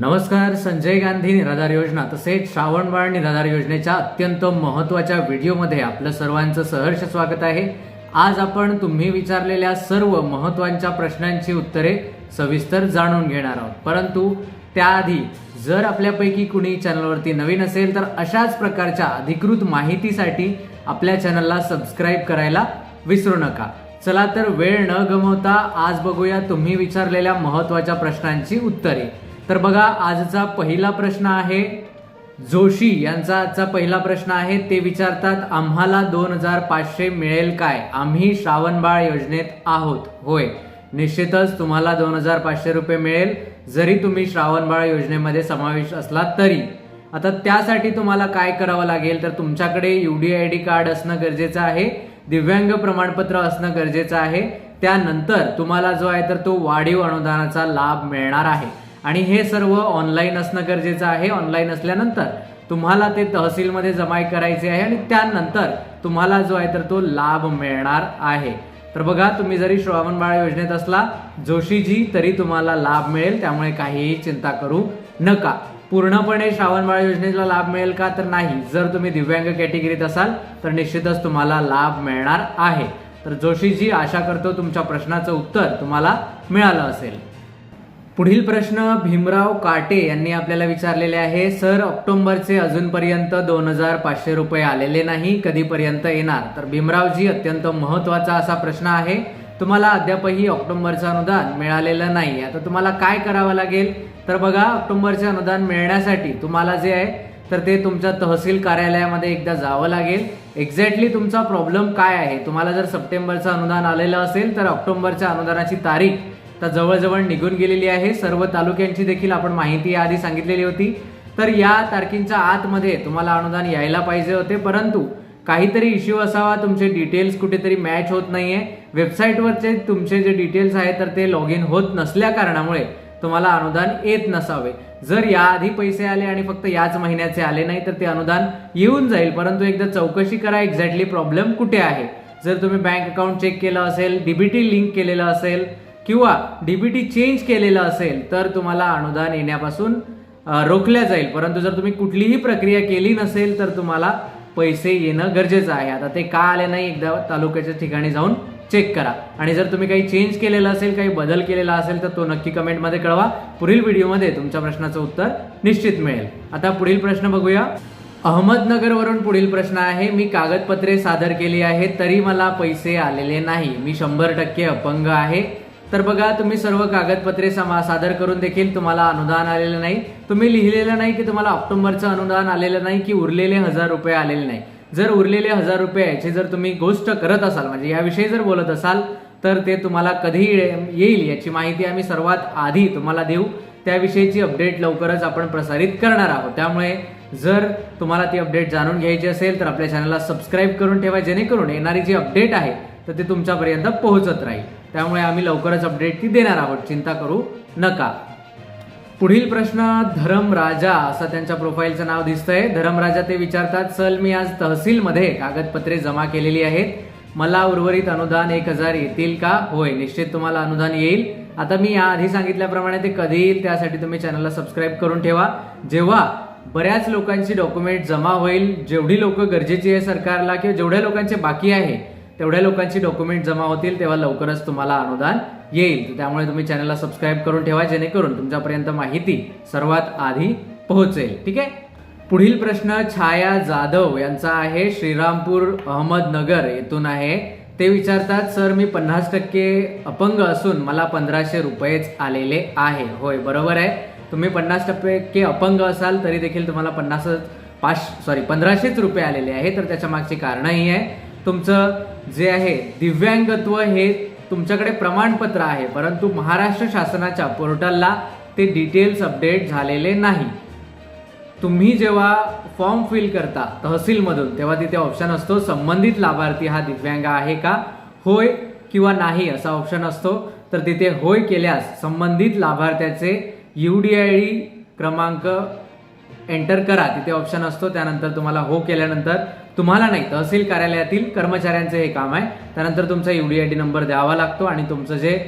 नमस्कार संजय गांधी निराधार योजना तसेच श्रावणबाळ निराधार योजनेच्या अत्यंत महत्त्वाच्या व्हिडिओमध्ये आपलं सर्वांचं सहर्ष स्वागत आहे. आज आपण तुम्ही विचारलेल्या सर्व महत्त्वाच्या प्रश्नांची उत्तरे सविस्तर जाणून घेणार आहोत. परंतु त्याआधी जर आपल्यापैकी कुणी चॅनलवरती नवीन असेल तर अशाच प्रकारच्या अधिकृत माहितीसाठी आपल्या चॅनलला सबस्क्राईब करायला विसरू नका. चला तर वेळ न गमवता आज बघूया तुम्ही विचारलेल्या महत्त्वाच्या प्रश्नांची उत्तरे. तर बघा आजचा पहिला प्रश्न आहे जोशी यांचा आजचा पहिला प्रश्न आहे ते विचारतात आम्हाला दोन हजार पाचशे मिळेल काय? आम्ही श्रावणबाळ योजनेत आहोत. होय. निश्चितच तुम्हाला दोन हजार पाचशे रुपये मिळेल जरी तुम्ही श्रावणबाळ योजनेमध्ये समावेश असला तरी. आता त्यासाठी तुम्हाला काय करावं लागेल? तर तुमच्याकडे डी आय डी कार्ड असणं गरजेचं आहे दिव्यांग प्रमाणपत्र असणं गरजेचं आहे. त्यानंतर तुम्हाला जो आहे तर तो वाढीव अनुदानाचा लाभ मिळणार आहे. आणि हे सर्व ऑनलाईन असणं गरजेचं आहे. ऑनलाईन असल्यानंतर तुम्हाला ते तहसीलमध्ये जमा करायचे आहे आणि त्यानंतर तुम्हाला जो आहे तर तो लाभ मिळणार आहे. तर बघा तुम्ही जरी श्रावणबाळ योजनेत असला जोशीजी तरी तुम्हाला लाभ मिळेल. त्यामुळे काहीही चिंता करू नका. पूर्णपणे श्रावणबाळ योजनेला लाभ मिळेल का? तर नाही. जर तुम्ही दिव्यांग कॅटेगरीत असाल तर निश्चितच तुम्हाला लाभ मिळणार आहे. तर जोशीजी आशा करतो तुमच्या प्रश्नाचं उत्तर तुम्हाला मिळालं असेल. पुढील प्रश्न भीमराव काटे यांनी आपल्याला विचारलेले आहे सर ऑक्टोबरचे अजूनपर्यंत दोन हजार पाचशे रुपये आलेले नाही कधीपर्यंत येणार? तर भीमरावजी अत्यंत महत्त्वाचा असा प्रश्न आहे. तुम्हाला अद्यापही ऑक्टोबरचं अनुदान मिळालेलं नाही. आता तुम्हाला काय करावं लागेल? तर बघा ऑक्टोबरचे अनुदान मिळण्यासाठी तुम्हाला जे आहे तर ते तुमच्या तहसील कार्यालयामध्ये एकदा जावं लागेल. एक्झॅक्टली तुमचा प्रॉब्लेम काय आहे? तुम्हाला जर सप्टेंबरचं अनुदान आलेलं असेल तर ऑक्टोबरच्या अनुदानाची तारीख तर जवळजवळ निघून गेलेली आहे. सर्व तालुक्यांची देखील आपण माहिती आधी सांगितलेली होती. तर या तारखेच्या आतमध्ये तुम्हाला अनुदान यायला पाहिजे होते. परंतु काहीतरी इश्यू असावा तुमचे डिटेल्स कुठेतरी मॅच होत नाही आहे वेबसाईटवरचे तुमचे जे डिटेल्स आहेत तर ते लॉग इन होत नसल्या कारणामुळे तुम्हाला अनुदान येत नसावे. जर याआधी पैसे आले आणि फक्त याच महिन्याचे आले नाही तर ते अनुदान येऊन जाईल. परंतु एकदा चौकशी करा एक्झॅक्टली प्रॉब्लेम कुठे आहे. जर तुम्ही बँक अकाउंट चेक केलं असेल डीबीटी लिंक केलेलं असेल किंवा डीबीटी चेंज केलेलं असेल तर तुम्हाला अनुदान येण्यापासून रोखल्या जाईल. परंतु जर तुम्ही कुठलीही प्रक्रिया केली नसेल तर तुम्हाला पैसे येणं गरजेचं आहे. आता ते का आले नाही एकदा तालुक्याच्या ठिकाणी जाऊन चेक करा. आणि जर तुम्ही काही चेंज केलेलं असेल काही बदल केलेला असेल तर तो नक्की कमेंटमध्ये कळवा. पुढील व्हिडिओमध्ये तुमच्या प्रश्नाचं उत्तर निश्चित मिळेल. आता पुढील प्रश्न बघूया. अहमदनगरवरून पुढील प्रश्न आहे मी कागदपत्रे सादर केली आहेत तरी मला पैसे आलेले नाही. मी शंभर टक्के अपंग आहे. तर बघा तुम्ही सर्व कागदपत्रे समा सादर करून देखील तुम्हाला अनुदान आलेलं नाही. तुम्ही लिहिलेलं नाही की तुम्हाला ऑक्टोबरचं अनुदान आलेलं नाही की उरलेले हजार रुपये आलेले नाही. जर उरलेले हजार रुपये याची जर तुम्ही गोष्ट करत असाल म्हणजे याविषयी जर बोलत असाल तर ते तुम्हाला कधी येईल याची माहिती आम्ही सर्वात आधी तुम्हाला देऊ. त्याविषयीची अपडेट लवकरच आपण प्रसारित करणार आहोत. त्यामुळे जर तुम्हाला ती अपडेट जाणून घ्यायची असेल तर आपल्या चॅनलला सबस्क्राईब करून ठेवा जेणेकरून येणारी जी अपडेट आहे तर ते तुमच्यापर्यंत पोहोचत राहील. त्यामुळे आम्ही लवकरच अपडेट ती देणार आहोत. चिंता करू नका. पुढील प्रश्न धरमराजा असं त्यांच्या प्रोफाईलचं नाव दिसतंय. धरमराजा ते विचारतात सल मी आज तहसीलमध्ये कागदपत्रे जमा केलेली आहेत. मला उर्वरित अनुदान एक हजार येतील का? होय निश्चित तुम्हाला अनुदान येईल. आता मी याआधी सांगितल्याप्रमाणे ते कधी येईल त्यासाठी तुम्ही चॅनलला सबस्क्राईब करून ठेवा. जेव्हा बऱ्याच लोकांची डॉक्युमेंट जमा होईल जेवढी लोक गरजेची आहे सरकारला किंवा जेवढ्या लोकांचे बाकी आहे तेवढ्या लोकांची डॉक्युमेंट जमा होतील तेव्हा लवकरच तुम्हाला अनुदान येईल. त्यामुळे तुम्ही चॅनलला सबस्क्राईब करून ठेवा जेणेकरून तुमच्यापर्यंत माहिती सर्वात आधी पोहोचेल. ठीक आहे? पुढील प्रश्न छाया जाधव यांचा आहे. श्रीरामपूर अहमदनगर येथून आहे. ते विचारतात सर मी पन्नास टक्के अपंग असून मला पंधराशे रुपयेच आलेले आहे. होय बरोबर आहे. तुम्ही पन्नास टक्के अपंग असाल तरी देखील तुम्हाला पन्नास पाच सॉरी पंधराशेच रुपये आलेले आहे. तर त्याच्या मागची कारणही आहे. तुमचं जे आहे दिव्यांगत्व हे तुमच्याकडे प्रमाणपत्र आहे परंतु महाराष्ट्र शासनाच्या पोर्टलला ते डिटेल्स अपडेट झालेले नाही. तुम्ही जेव्हा फॉर्म फिल करता तहसीलमधून तेव्हा तिथे ऑप्शन असतो संबंधित लाभार्थी हा दिव्यांग आहे का होय किंवा नाही असा ऑप्शन असतो. तर तिथे होय केल्यास संबंधित लाभार्थ्याचे यू डी आय डी क्रमांक एंटर करा. तिथे ऑप्शन असतो त्यानंतर तुम्हाला हो केल्यानंतर तुम्हाला नाही तहसील कार्यालयातील कर्मचाऱ्यांचं हे काम आहे. त्यानंतर तुमचा U D I D number द्यावा लागतो आणि तुमचं जे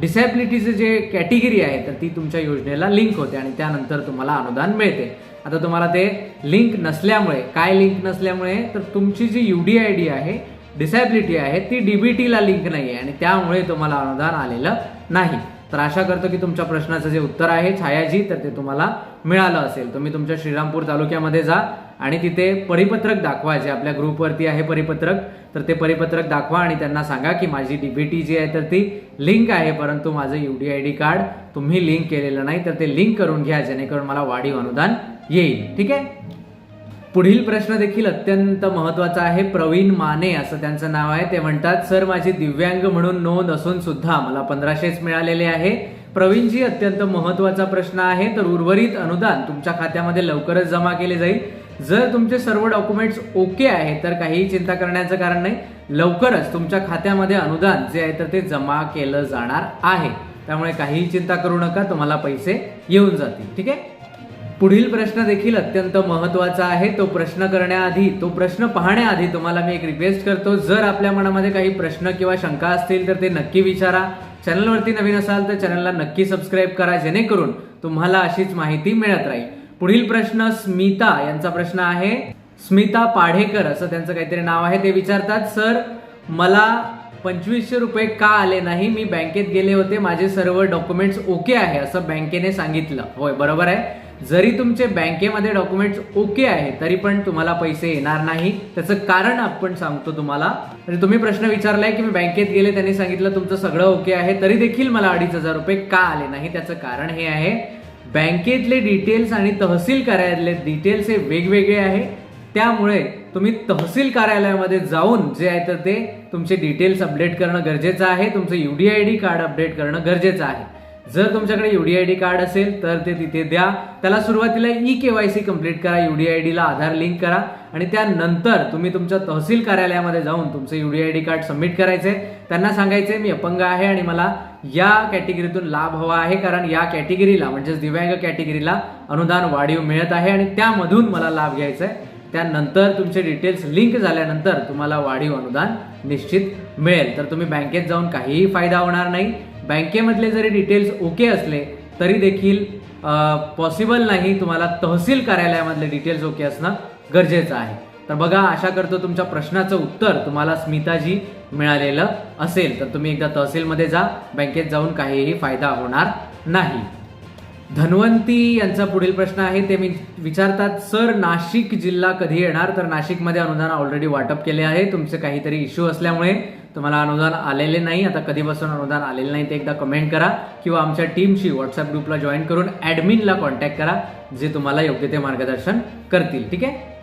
डिसॅबिलिटीचे जे कॅटेगरी आहे तर ती तुमच्या योजनेला लिंक होते आणि त्यानंतर तुम्हाला अनुदान मिळते. आता तुम्हाला ते लिंक नसल्यामुळे काय लिंक नसल्यामुळे तर तुमची जी यू डी आय डी आहे डिसॅबिलिटी आहे ती डीबीटीला लिंक नाही आहे आणि त्यामुळे तुम्हाला अनुदान आलेलं नाही. तर आशा करतो की तुमच्या प्रश्नाचं जे उत्तर आहे छायाजी तर ते तुम्हाला मिळालं असेल. तुम्ही तुमच्या श्रीरामपूर तालुक्यामध्ये जा. आणि तिथे परिपत्रक दाखवा जे आपल्या ग्रुपवरती आहे परिपत्रक तर ते परिपत्रक दाखवा आणि त्यांना सांगा की माझी डीबीटी जी आहे तर ती लिंक आहे परंतु माझं U D I D card तुम्ही लिंक केलेलं नाही तर ते लिंक करून घ्या जेणेकरून मला वाढीव अनुदान येईल. ठीक आहे? पुढील प्रश्न देखील अत्यंत महत्त्वाचा आहे प्रवीण माने असं त्यांचं नाव आहे. ते म्हणतात सर माझी दिव्यांग म्हणून नोंद असून सुद्धा मला पंधराशेच मिळालेले आहे. प्रवीणजी अत्यंत महत्त्वाचा प्रश्न आहे तर उर्वरित अनुदान तुमच्या खात्यामध्ये लवकरच जमा केले जाईल. जर तुमचे सर्व डॉक्युमेंट्स ओके आहे तर काहीही चिंता करण्याचं कारण नाही. लवकरच तुमच्या खात्यामध्ये अनुदान जे आहे तर ते जमा केलं जाणार आहे. त्यामुळे काहीही चिंता करू नका तुम्हाला पैसे येऊन जातील ठीक आहे? पुढील प्रश्न देखील अत्यंत महत्त्वाचा आहे. तो प्रश्न करण्याआधी तो प्रश्न पाहण्याआधी तुम्हाला मी एक रिक्वेस्ट करतो. जर आपल्या मनामध्ये काही प्रश्न किंवा शंका असतील तर ते नक्की विचारा. चॅनलवरती नवीन असाल तर चॅनलला नक्की सबस्क्राईब करा जेणेकरून तुम्हाला अशीच माहिती मिळत राहील. पुढील प्रश्न स्मिता यांचा प्रश्न आहे. स्मिता पाढेकर असं त्यांचं काहीतरी नाव आहे. ते विचारतात सर मला पंचवीसशे रुपये का आले नाही? मी बँकेत गेले होते. माझे सर्व डॉक्युमेंट्स ओके आहे असं बँकेने सांगितलं. होय बरोबर आहे. जरी तुमचे बँकेमध्ये डॉक्युमेंट्स ओके आहे तरी पण तुम्हाला पैसे येणार नाही. त्याचं कारण आपण सांगतो तुम्हाला. म्हणजे तुम्ही प्रश्न विचारलाय की मी बँकेत गेले त्यांनी सांगितलं तुमचं सगळं ओके आहे. तरी देखील मला अडीच हजार रुपये का आले नाही? त्याचं कारण हे आहे. बँकेतले डिटेल्स आणि तहसील कार्यालयातले डिटेल्स हे वेगवेगळे आहे. त्यामुळे तुम्ही तहसील कार्यालयामध्ये जाऊन जे आहे तर ते तुमचे डिटेल्स अपडेट करणं गरजेचं आहे. तुमचं U D I D card update करणं गरजेचं आहे. जर तुमच्याकडे युडी आय डी कार्ड असेल तर ते तिथे द्या. त्याला सुरुवातीला E K Y C complete करा युडी आय डीला आधार लिंक करा. आणि त्यानंतर तुम्ही तुमच्या तहसील कार्यालयामध्ये जाऊन तुमचं u d I D card submit करायचंय त्यांना सांगायचंय मी अपंग आहे आणि मला या कॅटेगरीतून लाभ हवा आहे कारण या कॅटेगरीला म्हणजेच दिव्यांग कॅटेगरीला अनुदान वाढीव मिळत आहे आणि त्यामधून मला लाभ घ्यायचा आहे. त्यानंतर तुमचे डिटेल्स लिंक झाल्यानंतर तुम्हाला वाढीव अनुदान निश्चित मिळेल. तर तुम्ही बँकेत जाऊन काहीही फायदा होणार नाही. बँकेमधले जरी डिटेल्स ओके असले तरी देखील पॉसिबल नाही तुम्हाला तहसील कार्यालयामधले डिटेल्स ओके असणं गरजेचं आहे. तर बघा आशा करतो तुमच्या प्रश्नाचं उत्तर तुम्हाला स्मिताजी मिळालेलं असेल. तर तुम्ही एकदा तहसीलमध्ये जा बँकेत जाऊन काहीही फायदा होणार नाही. धन्वंती यांचा पुढील प्रश्न आहे. ते मी विचारतात सर नाशिक जिल्हा कधी येणार? तर नाशिकमध्ये अनुदान ऑलरेडी वाटप केले आहे. तुमचे काहीतरी इश्यू असल्यामुळे तुम्हाला अनुदान आलेले नाही. आता कधीपासून अनुदान आलेले नाही ते एकदा कमेंट करा किंवा आमच्या टीमशी व्हॉट्सअप ग्रुपला जॉईन करून ॲडमिनला कॉन्टॅक्ट करा जे तुम्हाला योग्य ते मार्गदर्शन करतील. ठीक आहे?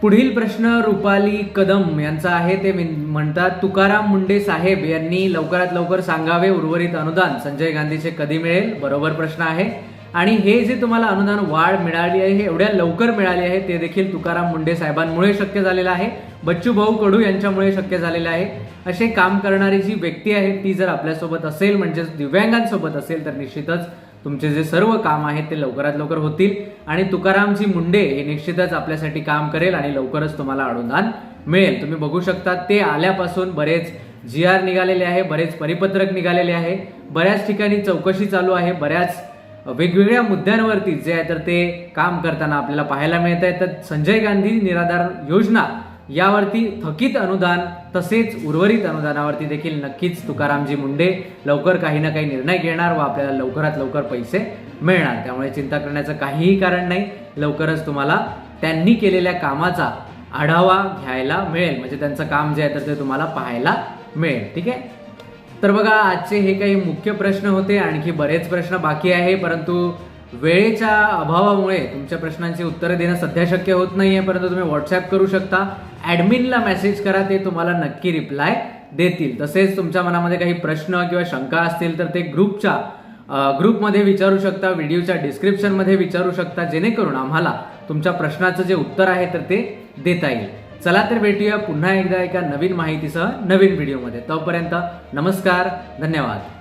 पुढील प्रश्न रुपाली कदम यांचा आहे. ते म्हणतात तुकाराम मुंडे साहेब यांनी लवकरात लवकर सांगावे उर्वरित अनुदान. संजय गांधीचे कधी मिळेल? बरोबर प्रश्न आहे. आणि हे जे तुम्हाला अनुदान वाढ मिळाली आहे हे एवढ्या लवकर मिळाली आहे ते देखील तुकाराम मुंडे साहेबांमुळे शक्य झालेलं आहे. बच्चू भाऊ कडू यांच्यामुळे शक्य झालेलं आहे. असे काम करणारी जी व्यक्ती आहे ती जर आपल्यासोबत असेल म्हणजेच दिव्यांगांसोबत असेल तर निश्चितच तुमचे जे सर्व काम आहेत ते लवकरात लवकर होतील. आणि तुकारामजी मुंडे हे निश्चितच आपल्यासाठी काम करेल आणि लवकरच तुम्हाला अनुदान मिळेल. तुम्ही बघू शकता ते आल्यापासून बरेच जी आर निघालेले आहे बरेच परिपत्रक निघालेले आहे. बऱ्याच ठिकाणी चौकशी चालू आहे बऱ्याच वेगवेगळ्या मुद्द्यांवरती जे आहे तर ते काम करताना आपल्याला पाहायला मिळत आहे. तर संजय गांधी निराधार योजना यावरती थकीत अनुदान तसेच उर्वरित अनुदानावरती देखील नक्कीच तुकारामजी मुंडे लवकर काही ना काही निर्णय घेणार व आपल्याला लवकरात लवकर पैसे मिळणार. त्यामुळे चिंता करण्याचं काहीही कारण नाही. लवकरच तुम्हाला त्यांनी केलेल्या कामाचा आढावा घ्यायला मिळेल. म्हणजे त्यांचं काम जे आहे तर ते तुम्हाला पाहायला मिळेल. ठीक आहे? तर बघा आजचे हे काही मुख्य प्रश्न होते आणखी बरेच प्रश्न बाकी आहे परंतु वेळेच्या अभावामुळे तुमच्या प्रश्नांची उत्तरं देणं सध्या शक्य होत नाही आहे परंतु तुम्ही व्हॉट्सअप करू शकता. ॲडमिनला मेसेज करा ते तुम्हाला नक्की रिप्लाय देतील. तसेच तुमच्या मनामध्ये काही प्रश्न किंवा शंका असतील तर ते ग्रुपच्या ग्रुपमध्ये विचारू शकता व्हिडिओच्या डिस्क्रिप्शनमध्ये विचारू शकता जेणेकरून आम्हाला तुमच्या प्रश्नाचं जे उत्तर आहे तर ते देता येईल. चला तर भेटूया पुन्हा एकदा एका नवीन माहितीसह नवीन व्हिडिओमध्ये. तोपर्यंत नमस्कार धन्यवाद.